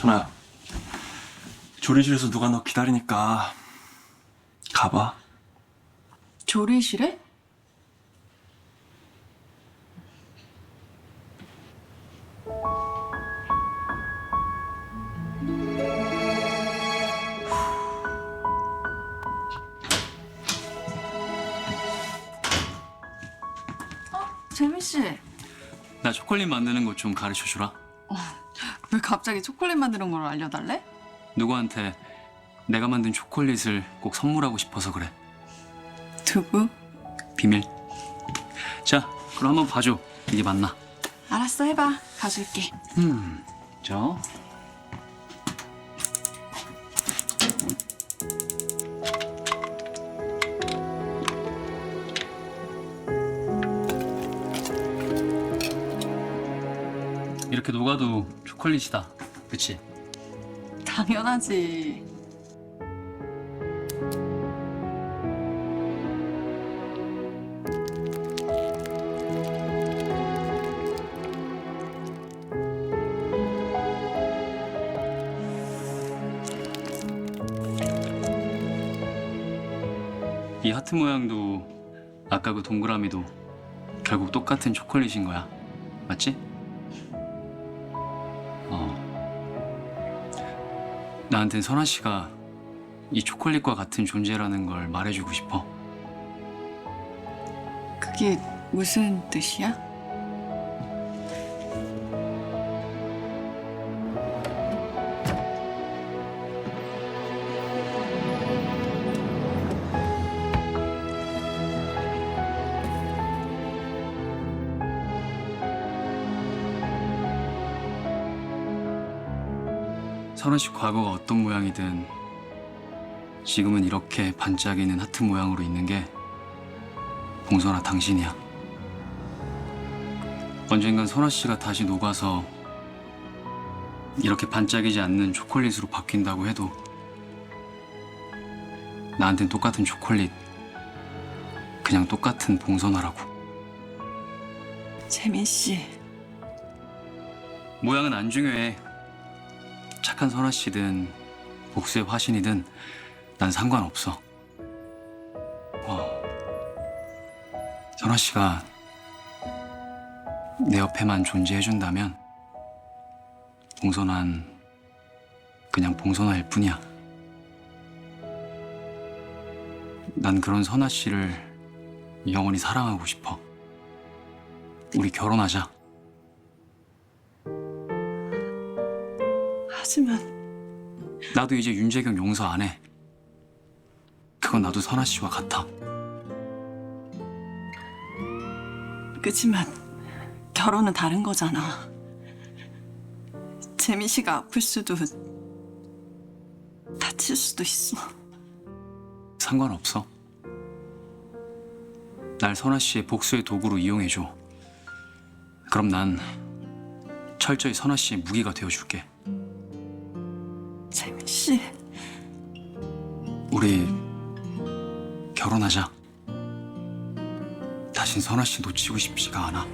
선아야 조리실에서 누가 너 기다리니까 가봐 조리실에? 어, 재민 씨. 나 초콜릿 만드는 거 좀 가르쳐 주라. 왜 갑자기 초콜릿 만드는 걸 알려달래? 누구한테 내가 만든 초콜릿을 꼭 선물하고 싶어서 그래. 누구? 비밀. 자, 그럼 한번 봐줘. 이게 맞나? 알았어, 해봐. 봐줄게. 음, 자. 이렇게 녹아도 초콜릿이다. 그치? 당연하지. 이 하트 모양도 아까 그 동그라미도 결국 똑같은 초콜릿인 거야. 맞지? 나한텐 선아 씨가 이 초콜릿과 같은 존재라는 걸 말해주고 싶어. 그게 무슨 뜻이야? 선아 씨 과거가 어떤 모양이든 지금은 이렇게 반짝이는 하트 모양으로 있는 게 봉선아 당신이야. 언젠간 선아 씨가 다시 녹아서 이렇게 반짝이지 않는 초콜릿으로 바뀐다고 해도 나한텐 똑같은 초콜릿, 그냥 똑같은 봉선아라고. 재민 씨. 모양은 안 중요해. 착한 선아 씨든 복수의 화신이든 난 상관없어. 어. 선아 씨가 내 옆에만 존재해준다면 봉선한 그냥 봉선화일 뿐이야. 난 그런 선아 씨를 영원히 사랑하고 싶어. 우리 결혼하자. 하지만 나도 이제 윤재경 용서 안 해. 그건 나도 선아 씨와 같아. 그치만 결혼은 다른 거잖아. 재민 씨가 아플 수도 다칠 수도 있어. 상관없어. 날 선아 씨의 복수의 도구로 이용해줘. 그럼 난 철저히 선아 씨의 무기가 되어줄게. 씨. 우리 결혼하자. 다신 선아 씨 놓치고 싶지가 않아.